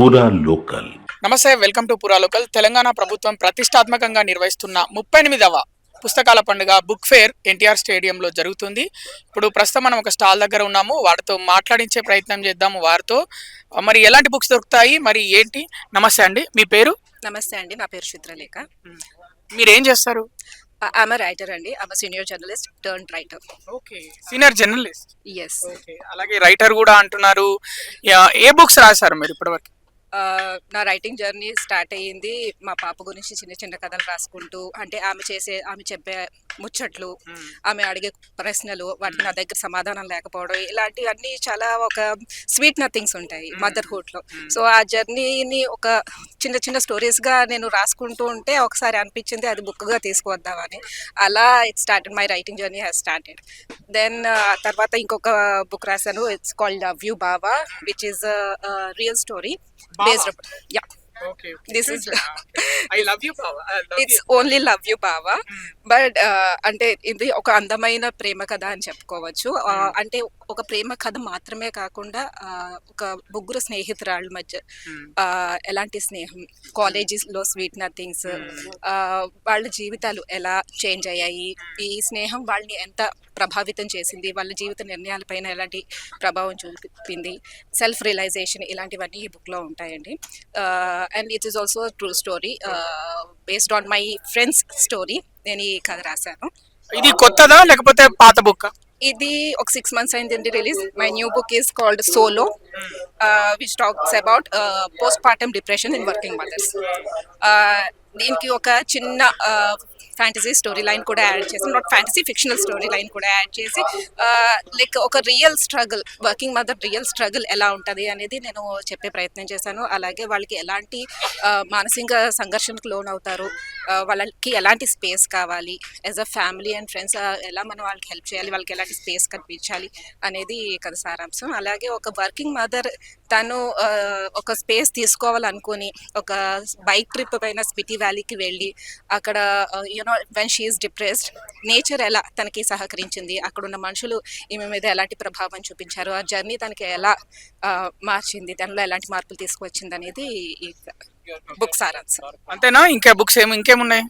పూరా లోకల్ నమస్తే welcome to Pura local Telangana ప్రభుత్వం ప్రతిష్టాత్మకంగా నిర్వహిస్తున్న ముప్పై ఎనిమిదవ పుస్తకాల పండుగ బుక్ ఫేర్ ఎన్టీఆర్ స్టేడియంలో జరుగుతుంది. ఇప్పుడు ప్రస్తుతం మనం ఒక స్టాల్ దగ్గర ఉన్నాము. వారితో మాట్లాడించే ప్రయత్నం చేద్దాము వారితో. మరి ఎలాంటి బుక్స్ దొరుకుతాయి? మరి ఏంటి? నమస్తే అండి. మీ పేరు? నమస్తే అండి. నా పేరు చిత్రలేఖ. మీరు ఏం చేస్తారు ఆమె రైటర్ అండి. ఆమె senior journalist turn writer okay. Senior journalist? Yes okay. అలాగే రైటర్ కూడా అంటున్నారు. యా, ఏ బుక్స్ రాశారు మీరు ఇప్పటివరకు? నా రైటింగ్ జర్నీ స్టార్ట్ అయ్యింది. మా పాప గురించి చిన్న చిన్న కథలు రాసుకుంటూ అంటే ఆమె చేసే ఆమె చెప్పే ముచ్చట్లు ఆమె అడిగే ప్రశ్నలు వాటికి నా దగ్గర సమాధానం లేకపోవడం ఇలాంటివన్నీ చాలా ఒక స్వీట్ నథింగ్స్ ఉంటాయి మదర్హుడ్లో సో ఆ జర్నీని ఒక చిన్న చిన్న స్టోరీస్గా నేను రాసుకుంటూ ఉంటే ఒకసారి అనిపించింది అది బుక్గా తీసుకువద్దామని. అలా it started my writing journey has started then తర్వాత ఇంకొక బుక్ రాశాను it's called love you Bava which is real story based yeah okay This is- I love you it's only love you Bava but అంటే ఇది ఒక అందమైన ప్రేమ కథ అని చెప్పుకోవచ్చు. ఆ, అంటే ఒక ప్రేమ కథ మాత్రమే కాకుండా ఆ, ఒక ముగ్గురు స్నేహితురాళ్ళ మధ్య ఆ, ఎలాంటి స్నేహం? కాలేజెస్లో స్వీట్ నథింగ్స్ వాళ్ళ జీవితాలు ఎలా చేంజ్ అయ్యాయి? ఈ స్నేహం వాళ్ళని ఎంత ప్రభావితం చేసింది? వాళ్ళ జీవిత నిర్ణయాలపైన ఎలాంటి ప్రభావం చూపింది సెల్ఫ్ రియలైజేషన్ ఇలాంటివన్నీ ఈ బుక్లో ఉంటాయండి and it is also true story based on my friends story నేను ఈ కథ రాశాను. ఇది కొత్తదా లేకపోతే పాత బుక్ ఇది ఒక సిక్స్ మంత్స్ అయిందండి release my new book is called solo which talks about postpartum depression in working mothers దీనికి ఒక చిన్న ఫ్యాంటసీ స్టోరీ లైన్ కూడా యాడ్ చేసి not fantasy fictional story line కూడా యాడ్ చేసి లైక్ ఒక real struggle working mother real struggle ఎలా ఉంటుంది అనేది నేను చెప్పే ప్రయత్నం చేశాను. అలాగే వాళ్ళకి ఎలాంటి మానసిక సంఘర్షణకు లోన్ అవుతారు వాళ్ళకి ఎలాంటి స్పేస్ కావాలి? As a family and friends ఎలా మనం వాళ్ళకి హెల్ప్ చేయాలి? వాళ్ళకి ఎలాంటి స్పేస్ కనిపించాలి అనేది కథ సారాంశం. అలాగే ఒక వర్కింగ్ మదర్ తను ఒక స్పేస్ తీసుకోవాలనుకుని ఒక బైక్ ట్రిప్ పైన స్పిటి వ్యాలీకి వెళ్ళి అక్కడ you know when she is depressed nature ఎలా తనకి సహకరించింది? అక్కడ ఉన్న మనుషులు ఈమె మీద ఎలాంటి ప్రభావం చూపించారు? ఆ జర్నీ తనకి ఎలా మార్చింది? తనలో ఎలాంటి మార్పులు తీసుకువచ్చింది అనేది ఈ బుక్ సారాంశం అంతేనా? ఇంకా బుక్స్ ఏమి ఇంకేమున్నాయి?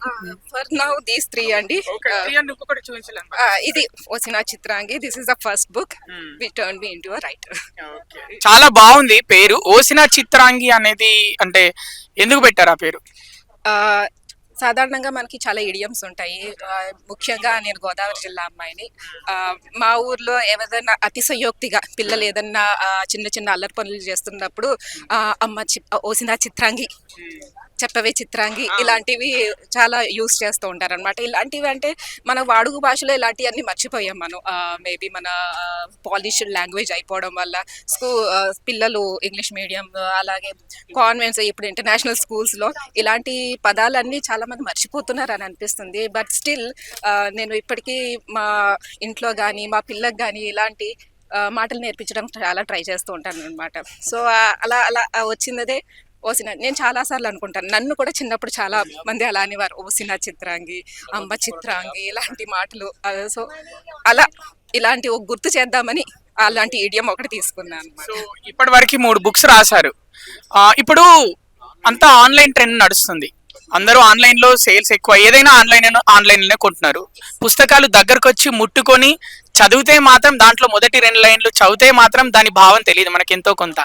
ఫర్ నౌ దీస్ త్రీ అండి. ఇది వచ్చిన Chitrangi. This is the first book we turn me into writer చాలా బాగుంది పేరు. ఓసిన చిత్రాంగి అనేది అంటే ఎందుకు పెట్టారు ఆ పేరు? సాధారణంగా మనకి చాలా ఇడియమ్స్ ఉంటాయి. ముఖ్యంగా నేను గోదావరి జిల్లా అమ్మాయిని. మా ఊర్లో ఏదైనా అతిశయోక్తిగా పిల్లలు ఏదన్నా చిన్న చిన్న అల్లరి పనులు చేస్తున్నప్పుడు అమ్మ చి ఓసిన చిత్రాంగి చెప్పవే చిత్రాంగి ఇలాంటివి చాలా యూస్ చేస్తూ ఉంటారు అనమాట ఇలాంటివి అంటే మన వాడుక భాషలో ఇలాంటివన్నీ మర్చిపోయాం మనం. మేబీ మన పాలిష్ లాంగ్వేజ్ అయిపోవడం వల్ల స్కూ పిల్లలు ఇంగ్లీష్ మీడియం అలాగే కాన్వెంట్స్ ఇప్పుడు ఇంటర్నేషనల్ స్కూల్స్లో ఇలాంటి పదాలన్నీ చాలా చాలామంది మర్చిపోతున్నారు అని అనిపిస్తుంది బట్ స్టిల్ నేను ఇప్పటికీ మా ఇంట్లో కానీ మా పిల్లకి కానీ ఇలాంటి మాటలు నేర్పించడం చాలా ట్రై చేస్తూ ఉంటాను అనమాట సో అలా అలా వచ్చిందదే ఓసిన. నేను చాలా సార్లు అనుకుంటాను. నన్ను కూడా చిన్నప్పుడు చాలా మంది అలా అనేవారు. ఓసిన చిత్రాంగి అమ్మ చిత్రాంగి ఇలాంటి మాటలు. సో అలా ఇలాంటి ఒక గుర్తు చేద్దామని అలాంటి ఇడియం ఒకటి తీసుకున్నాను సో ఇప్పటి వరకు మూడు బుక్స్ రాశారు. ఇప్పుడు అంతా ఆన్లైన్ ట్రెండ్ నడుస్తుంది. అందరూ ఆన్లైన్లో సేల్స్ ఎక్కువ ఏదైనా ఆన్లైన్ ఆన్లైన్లోనే కొంటున్నారు. పుస్తకాలు దగ్గరకు వచ్చి ముట్టుకొని చదివితే మాత్రం దాంట్లో మొదటి రెండు లైన్లు చదివితే మాత్రం దాని భావం తెలియదు మనకి ఎంతో కొంత.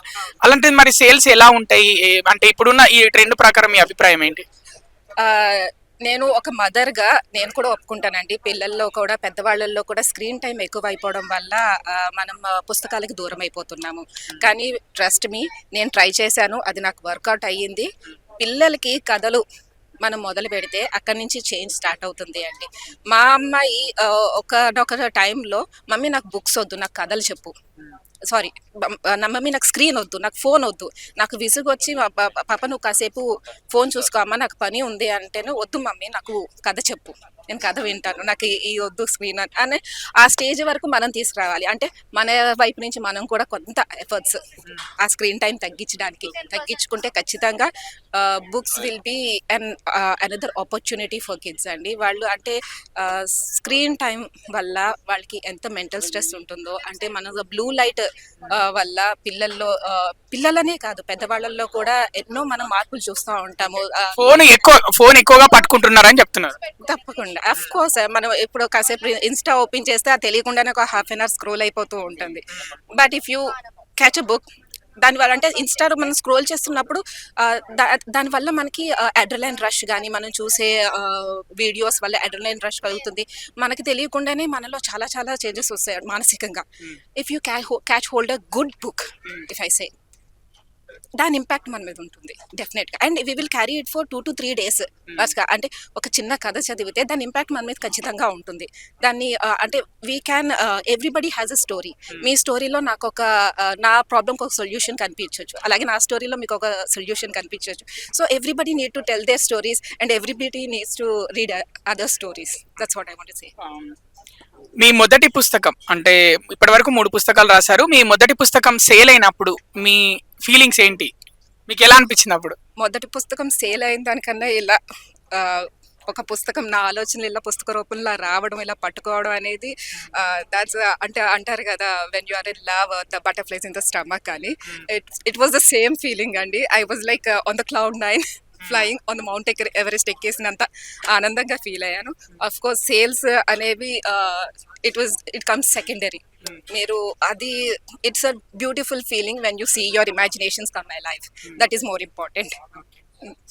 అలాంటిది మరి సేల్స్ ఎలా ఉంటాయి? అంటే ఇప్పుడున్న ఈ ట్రెండ్ ప్రకారం మీ అభిప్రాయం ఏంటి? నేను ఒక మదర్గా నేను కూడా ఒప్పుకుంటానండి. పిల్లల్లో కూడా పెద్దవాళ్ళల్లో కూడా స్క్రీన్ టైం ఎక్కువ అయిపోవడం వల్ల మనం పుస్తకాలకు పుస్తకాలకి దూరం అయిపోతున్నాము. కానీ ట్రస్ట్ మీ నేను ట్రై చేశాను అది నాకు వర్కౌట్ అయ్యింది. పిల్లలకి కథలు మనం మొదలు పెడితే అక్కడి నుంచి చేంజ్ స్టార్ట్ అవుతుంది అండి. మా అమ్మాయి ఒకనొక టైంలో మమ్మీ నాకు బుక్స్ వద్దు నాకు కథలు చెప్పు. సారీ నా మమ్మీ నాకు స్క్రీన్ వద్దు నాకు ఫోన్ వద్దు. నాకు విసుగు వచ్చి మా పాప నువ్వు కాసేపు ఫోన్ చూసుకో అమ్మ నాకు పని ఉంది అంటేనే వద్దు మమ్మీ నాకు కథ చెప్పు. నేను కథ వింటాను. నాకు ఈ- వద్దు స్క్రీన్ అని ఆ స్టేజ్ వరకు మనం తీసుకురావాలి. అంటే మన వైపు నుంచి మనం కూడా కొంత ఎఫర్ట్స్ ఆ స్క్రీన్ టైం తగ్గించడానికి తగ్గించుకుంటే ఖచ్చితంగా books will be an another opportunity for kids అండి. వాళ్ళు అంటే స్క్రీన్ టైం వల్ల వాళ్ళకి ఎంత మెంటల్ స్ట్రెస్ ఉంటుందో అంటే మన బ్లూ లైట్ వల్ల పిల్లల్లో పిల్లలనే కాదు పెద్దవాళ్ళల్లో కూడా ఎన్నో మనం మార్పులు చూస్తూ ఉంటాము. ఫోన్ ఎక్కువ ఫోన్ ఎక్కువగా పట్టుకుంటున్నారని చెప్తున్నారు. తప్పకుండా. అఫ్ కోర్స్ మనం ఇప్పుడు కాసేపు ఇన్స్టా ఓపెన్ చేస్తే అది తెలియకుండానే ఒక హాఫ్ అన్ అవర్ స్క్రోల్ అయిపోతూ ఉంటుంది. But if you catch a book దానివల్ల అంటే ఇన్స్టాలో మనం స్క్రోల్ చేస్తున్నప్పుడు దానివల్ల మనకి అడ్రలైన్ రష్ కానీ మనం చూసే వీడియోస్ వల్ల అడ్రలైన్ రష్ కలుగుతుంది. మనకి తెలియకుండానే మనలో చాలా చాలా చేంజెస్ వస్తాయి మానసికంగా. If you catch hold a good book if I say దాని ఇంపాక్ట్ మన మీద ఉంటుంది డెఫినెట్గా and we will carry it for two to three days అంటే ఒక చిన్న కథ చదివితే దాని ఇంపాక్ట్ మన మీద ఖచ్చితంగా ఉంటుంది. దాన్ని అంటే we can everybody has a story మీ స్టోరీలో నాకు ఒక నా ప్రాబ్లమ్కి ఒక సొల్యూషన్ కనిపించవచ్చు అలాగే నా స్టోరీలో మీకు ఒక సొల్యూషన్ కనిపించవచ్చు so everybody need to tell their stories and everybody needs to read other stories that's what I want say మీ మొదటి పుస్తకం అంటే ఇప్పటి వరకు మూడు పుస్తకాలు రాశారు. మీ మొదటి పుస్తకం సేల్ అయినప్పుడు మీ ఫీలింగ్స్ ఏంటి? మీకు ఎలా అనిపించింది అప్పుడు? మొదటి పుస్తకం సేల్ అయిన దానికన్నా ఇలా ఒక పుస్తకం నా ఆలోచనలు ఇలా పుస్తక రూపంలో రావడం ఇలా పట్టుకోవడం అనేది దాట్స్ అంటే అంటారు కదా when you are in love the butterflies in the stomach అని. It it was the same feeling అండి. I was like on the cloud nine flying on the mount acre Everest ఎక్కేసినంత ఆనందంగా ఫీల్ అయ్యాను. Of course sales అనేవి it was it comes secondary మీరు అది it's a beautiful feeling when you see your imaginations come my life that is more important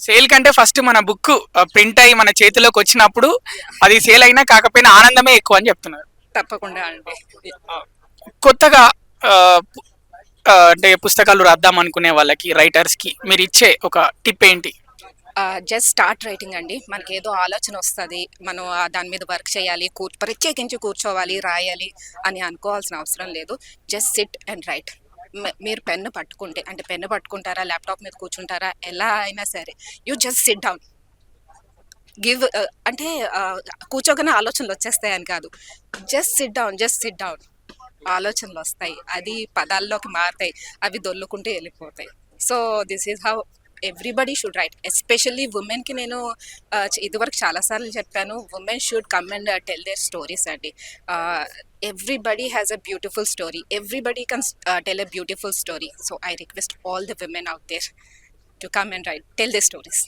sale కంటే first మన book print అయ్యి మన చేతిలోకి వచ్చినప్పుడు అది సేల్ అయినా కాకపోయినా ఆనందమే ఎక్కువ అని చెప్తున్నారు. తప్పకుండా అండి. కొత్తగా అంటే పుస్తకాలు రాద్దాం అనుకునే వాళ్ళకి రైటర్స్కి మీరు ఇచ్చే ఒక టిప్ ఏంటి? జస్ట్ స్టార్ట్ రైటింగ్ అండి. మనకి ఏదో ఆలోచన వస్తుంది. మనం ఆ దాని మీద వర్క్ చేయాలి కూర్ ప్రత్యేకించి కూర్చోవాలి రాయాలి అని అనుకోవాల్సిన అవసరం లేదు. జస్ట్ సిట్ అండ్ రైట్ మీరు పెన్ను పట్టుకుంటే అంటే పెన్ను పట్టుకుంటారా ల్యాప్టాప్ మీద కూర్చుంటారా ఎలా అయినా సరే you just sit down give అంటే కూర్చోగానే ఆలోచనలు వచ్చేస్తాయని కాదు. Just sit down just sit down ఆలోచనలు వస్తాయి. అది పదాల్లోకి మారుతాయి. అవి దొల్లుకుంటూ వెళ్ళిపోతాయి. So this is how everybody should write especially ఉమెన్కి నేను ఆ, చ- ఇదివరకు చాలాసార్లు చెప్పాను women should come and tell their stories అండి everybody has a beautiful story everybody can tell a beautiful story so I request all the women out there to come and write tell the stories